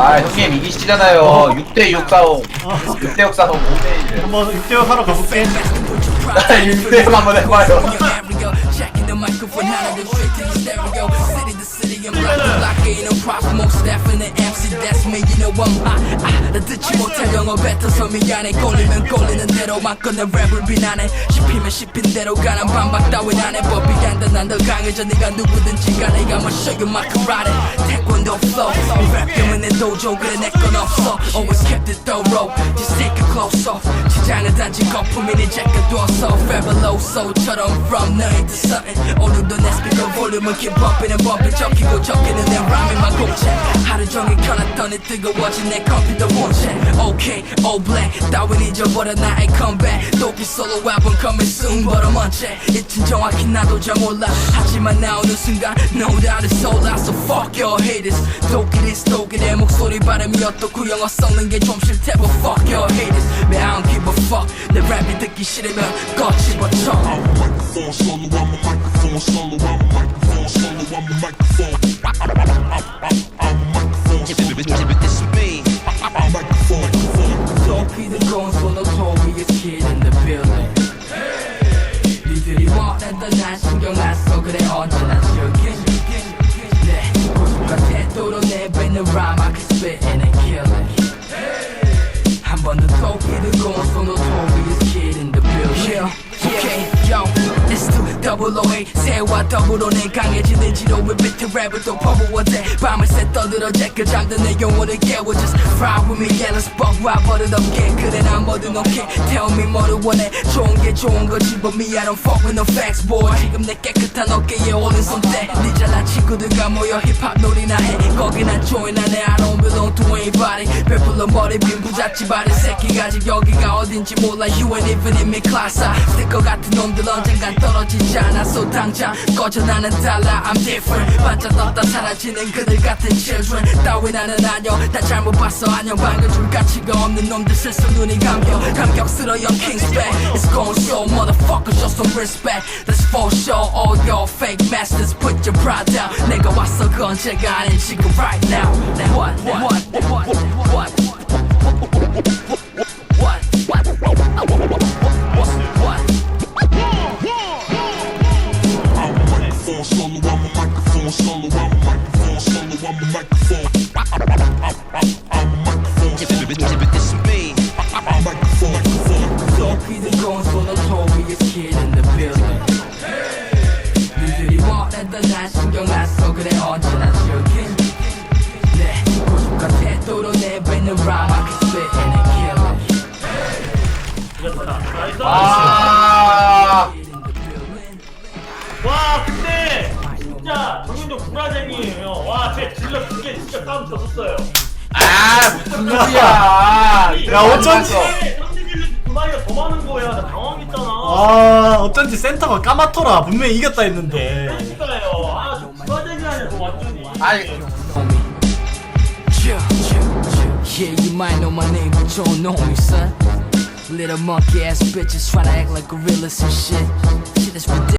아 형님 이기시잖아요. 6대 6 싸움 6대 6 싸움 5대 1 한번 6대5 하러 가볼게 6대 6 한번 해봐요 Checking the microphone out of the straight to the stereo. City to city, I'm block to block, ain't no problem. Most staff in the MC, that's me, you know I'm hot. 아, 나 듣지 못할 영어 뱉어서 미안해. 꼴리면 꼴리는 대로 막고 내 랩을 비난해. 씹히면 씹힌 대로 가는 반박 따윈 안 해. 법이 안돼 난더 강해져. 네가 누구든지 간에 I'ma show you my karate. 태권도 flow. 이랩 때문에 도저 그래 내 건 없어. Always kept it thorough. Just take a close off. 지장을 단지 거품이 네 제껴두었어. Fabuloso처럼 from nothing to something. 오늘도 내 스피커 볼륨은 keep bumping and bumping. 적히고 적히는 내 rhyming만 공채. 하루 종일 켜놨더니 뜨거워진 내 컴퓨터 본체. Okay, all black. 따윈 잊어버려 나의 comeback. 도끼 솔로 앨범 coming soon. but I'm on check. 이쯤 정확히 나도 잘 몰라. 하지만 나오는 순간 no doubt it's sold out. So fuck your haters. 도끼리 스토끼 내 목소리 발음이 어떻고 영어 섞는 게 좀 싫대. But fuck your haters. Man, I don't give a fuck. 내 랩이 듣기 싫으면 꺼집어쳐. microphone solo, I'm a microphone solo, microphone. Don't be the ghost for the notorious kid in the building. 니들이 원했던 난 신경 안 써 그래 언제나 즐긴 네 고집과 태도로 내뱉는 rhyme I can spit and then kill it 한번더 don't be the ghost for the notorious kid in the building Yeah, okay, yo A 새와 더불어 내 강해지는 지로의 비트 랩을 또 퍼부어대. 밤을 새 떠들어 제 그 잠든 내 영혼을 깨워. Just ride with me yeah let's fuck 와 버릇없게. 그래 난 뭐든 오케이. Tell me 뭐를 원해. 좋은 게 좋은 거지 but me I don't fuck with no facts boy. 지금 내 깨끗한 어깨에 오는 손대 네 잘난 친구들과 모여 힙합 놀이나 해. 거기 난 join 안해 I don't belong to anybody. 베풀러 머리 빈부 잣집 아래 새끼가 아직 여기가 어딘지 몰라 You ain't even in me class I 스티커 같은 놈들 언젠간 떨어지지 않아 So 당장 꺼져 나는 달라 I'm different 반짝 떴다 사라지는 그들 같은 children 따윈 나는 아니여 다 잘못 봤어 안녕 반겨줄 가치가 없는 놈들 슬슬 눈이 감겨 감격스러워 King's back It's gon' show motherfuckers just some respect Let's for show all your fake masters Put your pride down 내가 왔어 그 언제가 아닌 지금 right now What what what what what what what I'm a microphone solo, I'm a microphone solo, I'm a 아. 와 근데 진짜 정윤종 구라쟁이에요. 와제 질러 두개 진짜 까면 졌었어요. 아, 무슨 소리야. 야, 어쩐지. 아, 두 마리가 더 많은 거야. 나 당황했잖아. 아 어쩐지 센터가 까맣더라. 분명히 이겼다 했는데. 그러니까요. 아저 구라쟁이 아니야 저 완전히. 아니. Yeah, you might know my name, but you don't know me, son. Little monkey ass bitches try to act like gorillas and shit. Shit is ridiculous.